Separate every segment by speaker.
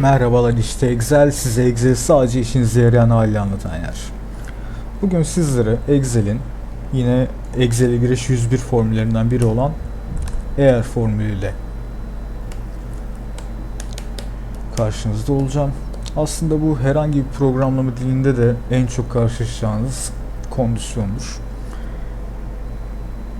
Speaker 1: Merhabalar işte Excel size Excel sadece işinize yarayan haliyle anlatan yer. Bugün sizlere Excel'in yine Excel'e giriş 101 formüllerinden biri olan eğer formülüyle karşınızda olacağım. Aslında bu herhangi bir programlama dilinde de en çok karşılaşacağınız kondisyondur.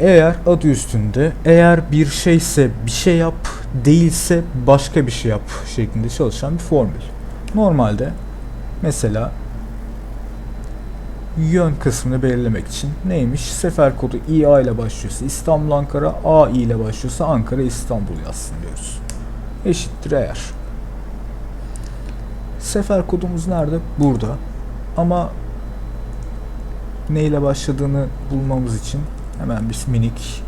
Speaker 1: Eğer adı üstünde eğer bir şeyse bir şey yap değilse başka bir şey yap şeklinde çalışan bir formül. Normalde mesela yön kısmını belirlemek için neymiş? Sefer kodu İA ile başlıyorsa İstanbul Ankara, AI ile başlıyorsa Ankara İstanbul yazsın diyoruz. Eşittir eğer. Sefer kodumuz nerede? Burada. Ama ne ile başladığını bulmamız için hemen bir minik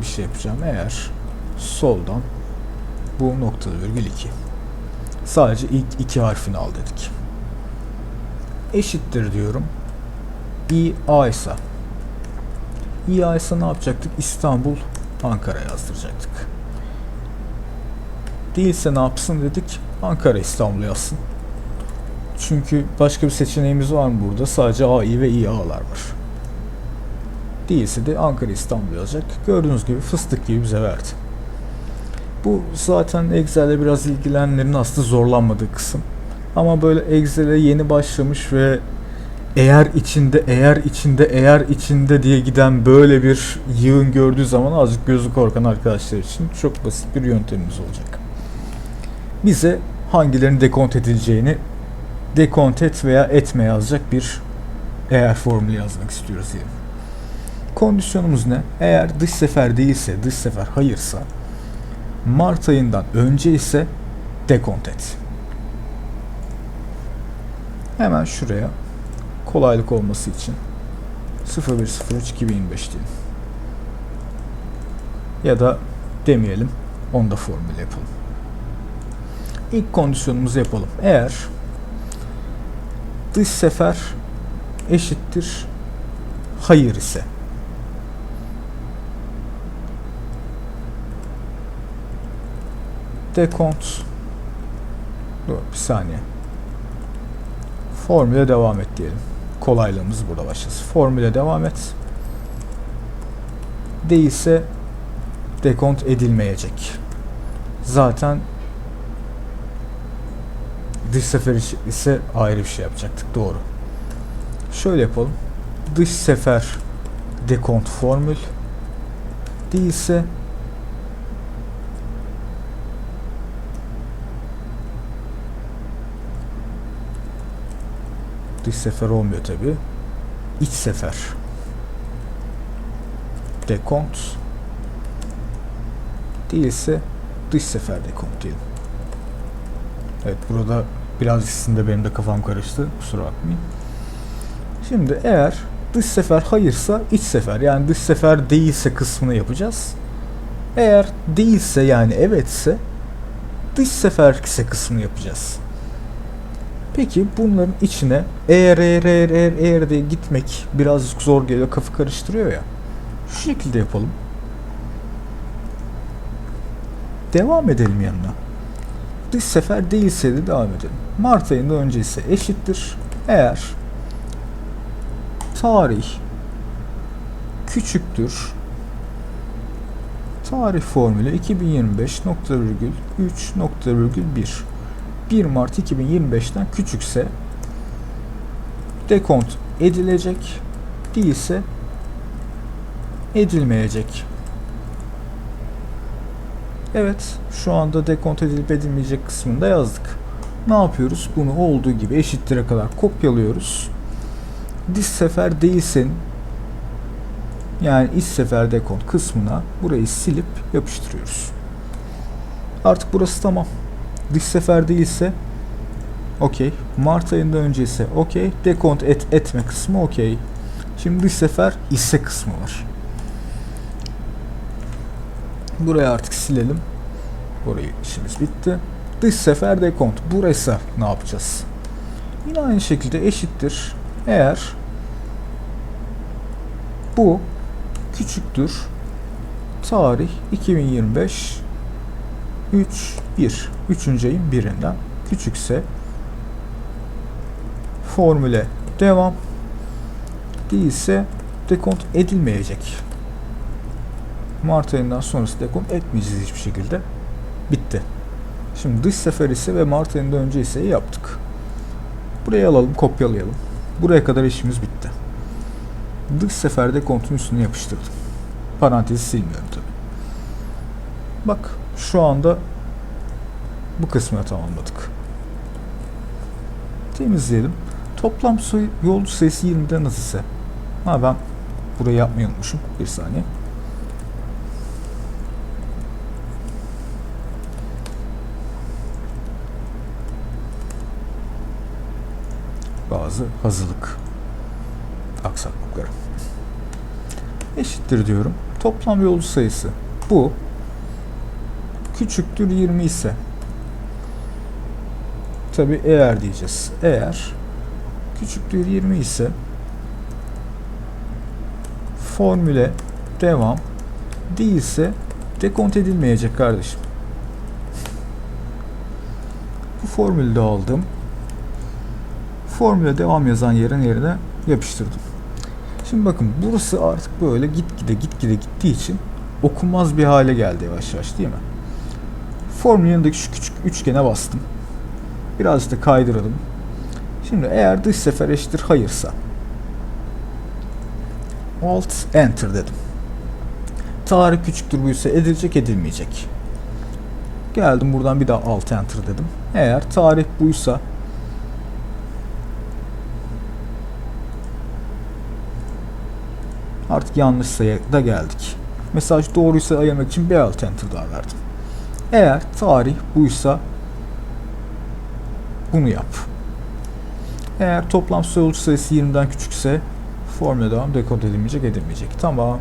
Speaker 1: bir şey yapacağım. Eğer soldan bu nokta virgül 2. Sadece ilk iki harfini al dedik. Eşittir diyorum. İA ise İA ise ne yapacaktık? İstanbul, Ankara yazdıracaktık. Değilse ne yapsın dedik? Ankara, İstanbul yazsın. Çünkü başka bir seçeneğimiz var mı burada? Sadece AI ve İA'lar var. Değilse de Ankara, İstanbul yazacak. Gördüğünüz gibi fıstık gibi bize verdi. Bu zaten Excel'le biraz ilgilenenlerin aslında zorlanmadığı kısım. Ama böyle Excel'e yeni başlamış ve eğer içinde, eğer içinde, eğer içinde diye giden böyle bir yığın gördüğü zaman azıcık gözü korkan arkadaşlar için çok basit bir yöntemimiz olacak. Bize hangilerinin dekont edileceğini dekont et veya etme yazacak bir eğer formülü yazmak istiyoruz diyelim. Kondisyonumuz ne? Eğer dış sefer değilse, dış sefer hayırsa Mart ayından önce ise dekont et. Hemen şuraya kolaylık olması için 0103 2025 diyelim. Ya da demeyelim. Onu da formüle yapalım. İlk kondisyonumuzu yapalım. Eğer dış sefer eşittir hayır ise dekont dur bir saniye. Formüle devam et diyelim. Kolaylığımız burada başlasın. Formüle devam et. Değilse dekont edilmeyecek. Zaten dış sefer ise ayrı bir şey yapacaktık. Doğru. Şöyle yapalım. Dış sefer dekont formül. Değilse dış sefer olmuyor tabi. İç sefer. Dekont. Değilse dış sefer dekont diyelim. Evet burada biraz ikisinde benim de kafam karıştı. Kusura bakmayın. Şimdi eğer dış sefer hayırsa iç sefer yani dış sefer değilse kısmını yapacağız. Eğer değilse yani evetse dış sefer ise kısmını yapacağız. Peki bunların içine eğer eğer eğer eğer eğer diye gitmek birazcık zor geliyor, kafa karıştırıyor ya. Şu şekilde yapalım. Devam edelim yanına. Dış sefer değilse de devam edelim. Mart ayında önce eşittir. Eğer tarih küçüktür tarih formülü 2025 nokta virgül 3 nokta virgül 1 1 Mart 2025'ten küçükse dekont edilecek değilse edilmeyecek. Evet şu anda dekont edilip edilmeyecek kısmında yazdık. Ne yapıyoruz? Bunu olduğu gibi eşittire kadar kopyalıyoruz. Dış sefer değilsen yani iç sefer dekont kısmına burayı silip yapıştırıyoruz. Artık burası tamam. Dış sefer değilse okey. Mart ayında önce ise okey. Dekont et etme kısmı okey. Şimdi dış sefer ise kısmı var. Burayı artık silelim. Burayı işimiz bitti. Dış sefer dekont. Burası ne yapacağız? Yine aynı şekilde eşittir. Eğer bu küçüktür tarih 2025 3 1 3. ayın birinden küçükse formüle devam değilse dekont edilmeyecek. Mart ayından sonrası dekont etmeyeceğiz hiçbir şekilde. Bitti. Şimdi dış sefer ise ve Mart ayından önce ise yaptık. Buraya alalım, kopyalayalım. Buraya kadar işimiz bitti. Dış seferde kontun üstüne yapıştırdım. Parantezi silmiyorum tabi. Bak şu anda bu kısmını tamamladık. Temizleyelim. Toplam soy, yolcu sayısı 20'de nasılsa. Ha ben burayı yapmayı unutmuşum. Bir saniye. Bazı hazırlık aksaklıkları. Eşittir diyorum. Toplam yolcu sayısı bu. Küçüktür 20 ise tabi eğer diyeceğiz. Eğer küçüktür 20 ise formüle devam değilse dekont edilmeyecek kardeşim. Bu formülü de aldım. Formüle devam yazan yerin yerine yapıştırdım. Şimdi bakın burası artık böyle gitgide gitgide gittiği için okunmaz bir hale geldi yavaş yavaş değil mi? Formülün yanındaki şu küçük üçgene bastım. Birazcık da kaydıralım. Şimdi eğer dış sefer eşittir hayırsa Alt Enter dedim. Tarih küçüktür buysa edilecek edilmeyecek. Geldim buradan bir daha Alt Enter dedim. Eğer tarih buysa Artık yanlış sayıya da geldik. Mesaj doğruysa ayırmak için bir alt enter daha verdim. Eğer tarih buysa bunu yap. Eğer toplam soyulcu sayısı 20'den küçükse formüle devam dekod edilmeyecek edilmeyecek. Tamam.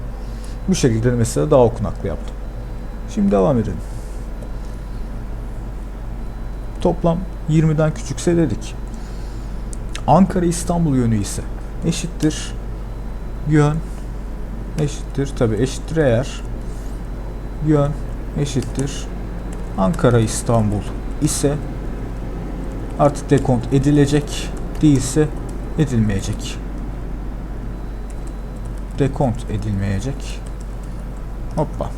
Speaker 1: Bu şekilde mesela daha okunaklı yaptım. Şimdi devam edelim. Toplam 20'den küçükse dedik. Ankara İstanbul yönü ise eşittir yön eşittir tabi eşittir eğer yön eşittir Ankara İstanbul ise artık dekont edilecek değilse edilmeyecek dekont edilmeyecek hoppa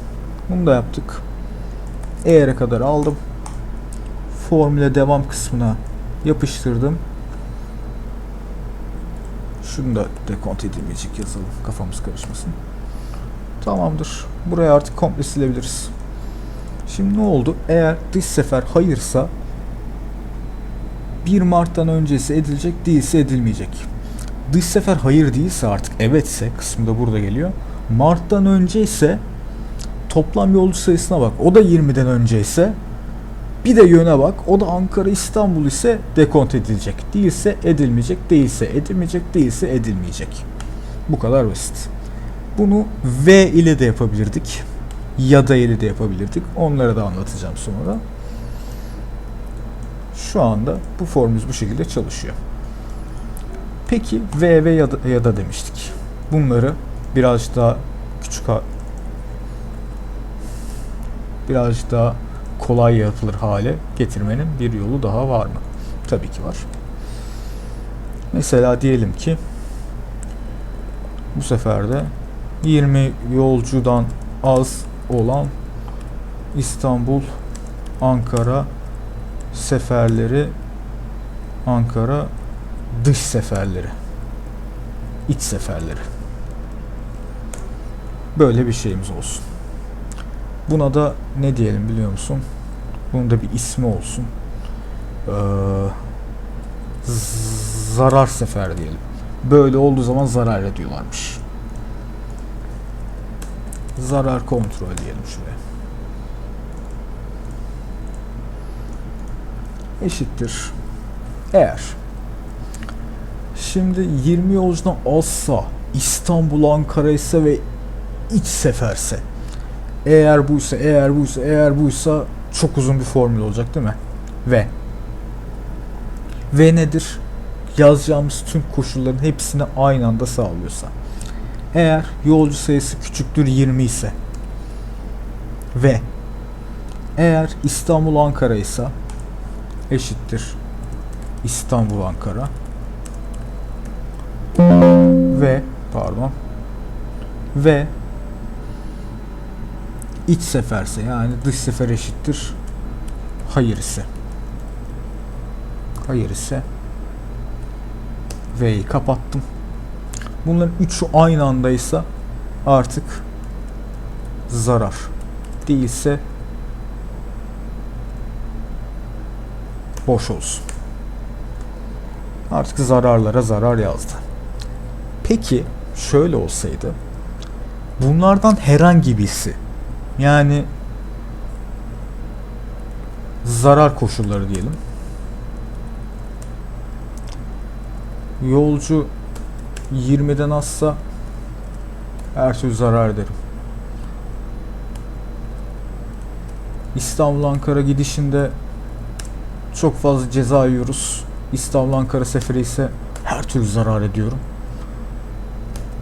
Speaker 1: bunu da yaptık eğer'e kadar aldım formüle devam kısmına yapıştırdım şunu da dekont edilmeyecek yazalım. Kafamız karışmasın. Tamamdır. Burayı artık komple silebiliriz. Şimdi ne oldu? Eğer dış sefer hayırsa 1 Mart'tan öncesi edilecek değilse edilmeyecek. Dış sefer hayır değilse artık evetse kısmı da burada geliyor. Mart'tan önce ise toplam yolcu sayısına bak. O da 20'den önce ise bir de yöne bak. O da Ankara İstanbul ise dekont edilecek. Değilse edilmeyecek. Değilse edilmeyecek. Değilse edilmeyecek. Bu kadar basit. Bunu V ile de yapabilirdik. Ya da ile de yapabilirdik. Onları da anlatacağım sonra. Şu anda bu formümüz bu şekilde çalışıyor. Peki V ve ya da, ya da demiştik. Bunları biraz daha küçük birazcık daha kolay yapılır hale getirmenin bir yolu daha var mı? Tabii ki var. Mesela diyelim ki bu sefer de 20 yolcudan az olan İstanbul Ankara seferleri Ankara dış seferleri iç seferleri böyle bir şeyimiz olsun. Buna da ne diyelim biliyor musun? Bunun da bir ismi olsun. Ee, zarar sefer diyelim. Böyle olduğu zaman zarar ediyorlarmış. Zarar kontrol diyelim şuraya. Eşittir. Eğer şimdi 20 yolcudan azsa İstanbul, Ankara ise ve iç seferse eğer buysa, eğer buysa, eğer buysa çok uzun bir formül olacak değil mi? Ve ve nedir? Yazacağımız tüm koşulların hepsini aynı anda sağlıyorsa. Eğer yolcu sayısı küçüktür 20 ise ve eğer İstanbul Ankara ise eşittir. İstanbul Ankara. Ve pardon. Ve iç seferse yani dış sefer eşittir. Hayır ise. Hayır ise V'yi kapattım. Bunların üçü aynı andaysa artık zarar. Değilse boş olsun. Artık zararlara zarar yazdı. Peki şöyle olsaydı bunlardan herhangi birisi yani zarar koşulları diyelim. Yolcu 20'den azsa her türlü zarar ederim. İstanbul Ankara gidişinde çok fazla ceza yiyoruz. İstanbul Ankara seferi ise her türlü zarar ediyorum.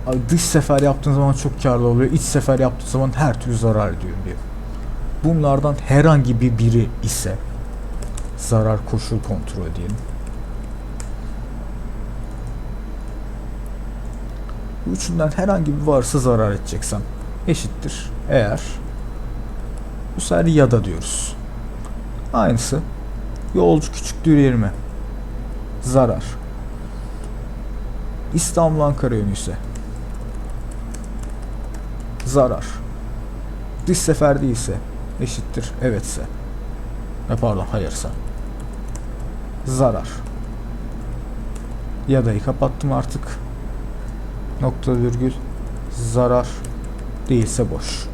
Speaker 1: Abi Dış sefer yaptığın zaman çok karlı oluyor. İç sefer yaptığın zaman her türlü zarar ediyorum diyor. Bunlardan herhangi bir biri ise zarar koşul kontrol diyelim. Bu üçünden herhangi bir varsa zarar edeceksem eşittir. Eğer bu sefer ya da diyoruz. Aynısı yolcu küçüktür 20 zarar. İstanbul Ankara yönü ise zarar. Dış sefer değilse eşittir evetse. E pardon hayırsa. Zarar. Yadayı kapattım artık. Nokta virgül zarar değilse boş.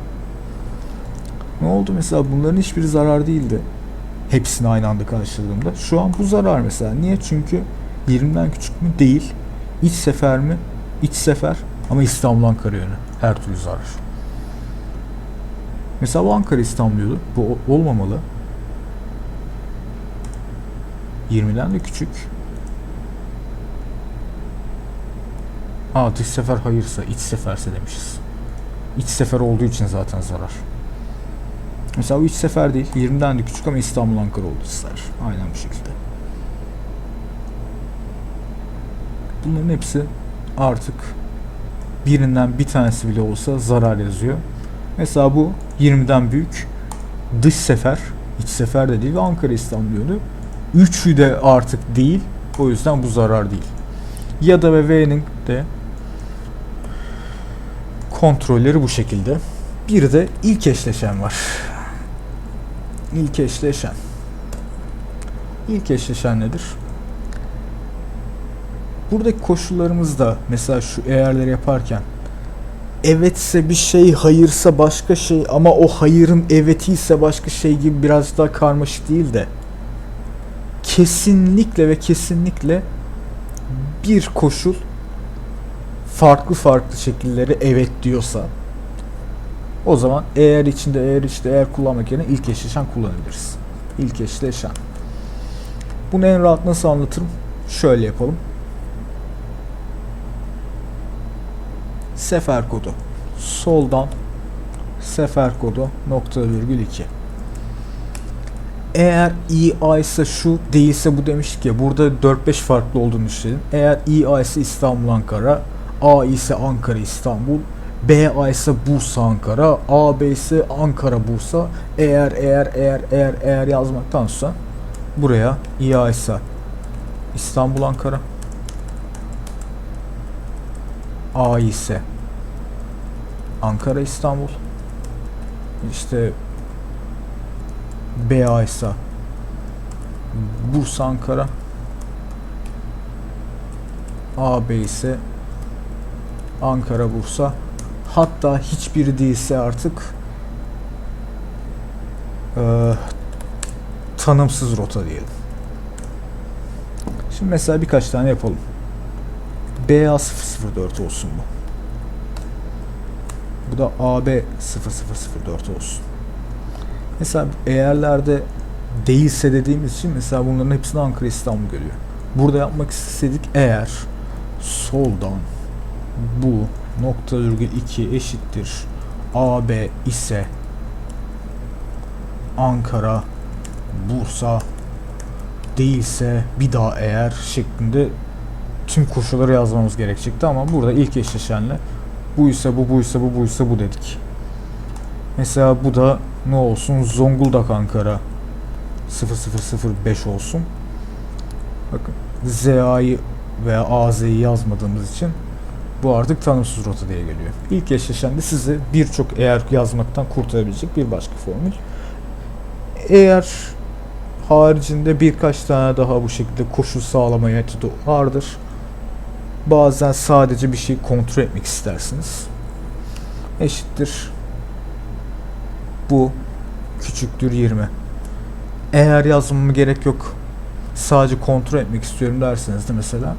Speaker 1: Ne oldu mesela bunların hiçbiri zarar değildi. Hepsini aynı anda karşıladığımda. Şu an bu zarar mesela. Niye? Çünkü 20'den küçük mü? Değil. İç sefer mi? İç sefer ama İstanbul Ankara yönü. Her türlü zarar. Mesela bu Ankara İstanbul yolu. Bu olmamalı. 20'den de küçük. Aa dış sefer hayırsa, iç seferse demişiz. İç sefer olduğu için zaten zarar. Mesela bu iç sefer değil. 20'den de küçük ama İstanbul Ankara oldu zarar. Aynen bu şekilde. Bunların hepsi artık birinden bir tanesi bile olsa zarar yazıyor. Mesela bu 20'den büyük dış sefer, iç sefer de değil ve Ankara İstanbul yolu. Üçü de artık değil. O yüzden bu zarar değil. Ya da ve V'nin de kontrolleri bu şekilde. Bir de ilk eşleşen var. İlk eşleşen. İlk eşleşen nedir? Buradaki koşullarımız da mesela şu eğerleri yaparken evetse bir şey, hayırsa başka şey ama o hayırın eveti ise başka şey gibi biraz daha karmaşık değil de kesinlikle ve kesinlikle bir koşul farklı farklı şekilleri evet diyorsa o zaman eğer içinde eğer işte eğer kullanmak yerine ilk eşleşen kullanabiliriz. İlk eşleşen. Bunu en rahat nasıl anlatırım? Şöyle yapalım. Sefer kodu. Soldan sefer kodu nokta virgül 2. Eğer EA ise şu değilse bu demiştik ya burada 4-5 farklı olduğunu düşünelim. Eğer EA ise İstanbul Ankara, A ise Ankara İstanbul, BA ise Bursa Ankara, AB ise Ankara Bursa. Eğer eğer eğer eğer eğer yazmaktansa buraya EA ise İstanbul Ankara, A ise Ankara İstanbul, işte BA ise Bursa Ankara, AB ise Ankara Bursa hatta hiçbiri değilse artık eee, tanımsız rota diyelim. Şimdi mesela birkaç tane yapalım. BA 004 olsun bu. Bu da AB 0004 olsun. Mesela eğerlerde değilse dediğimiz için mesela bunların hepsini Ankara İstanbul geliyor. Burada yapmak istedik eğer soldan bu nokta virgül 2 eşittir AB ise Ankara Bursa değilse bir daha eğer şeklinde tüm koşulları yazmamız gerekecekti ama burada ilk eşleşenle buysa bu buysa bu buysa bu dedik. Mesela bu da ne olsun Zonguldak Ankara 0005 olsun. Bakın ZA'yı veya AZ'yi yazmadığımız için bu artık tanımsız rota diye geliyor. İlk eşleşen de sizi birçok eğer yazmaktan kurtarabilecek bir başka formül. Eğer haricinde birkaç tane daha bu şekilde koşul sağlama metodu vardır. Bazen sadece bir şey kontrol etmek istersiniz. Eşittir. Bu küçüktür 20. Eğer yazmama gerek yok. Sadece kontrol etmek istiyorum derseniz de mesela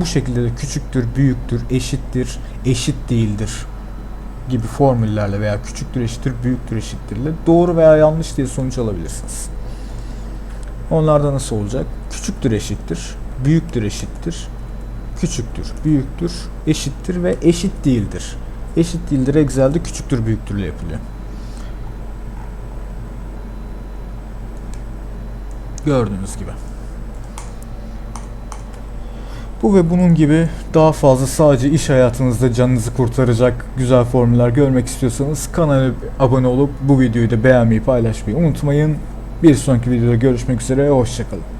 Speaker 1: bu şekilde de küçüktür, büyüktür, eşittir, eşit değildir gibi formüllerle veya küçüktür, eşittir, büyüktür, eşittirle doğru veya yanlış diye sonuç alabilirsiniz. Onlarda nasıl olacak? Küçüktür, eşittir, büyüktür, eşittir, küçüktür, büyüktür, eşittir ve eşit değildir. Eşit değildir Excel'de küçüktür, büyüktürle yapılıyor. Gördüğünüz gibi. Bu ve bunun gibi daha fazla sadece iş hayatınızda canınızı kurtaracak güzel formüller görmek istiyorsanız kanala abone olup bu videoyu da beğenmeyi paylaşmayı unutmayın. Bir sonraki videoda görüşmek üzere hoşçakalın.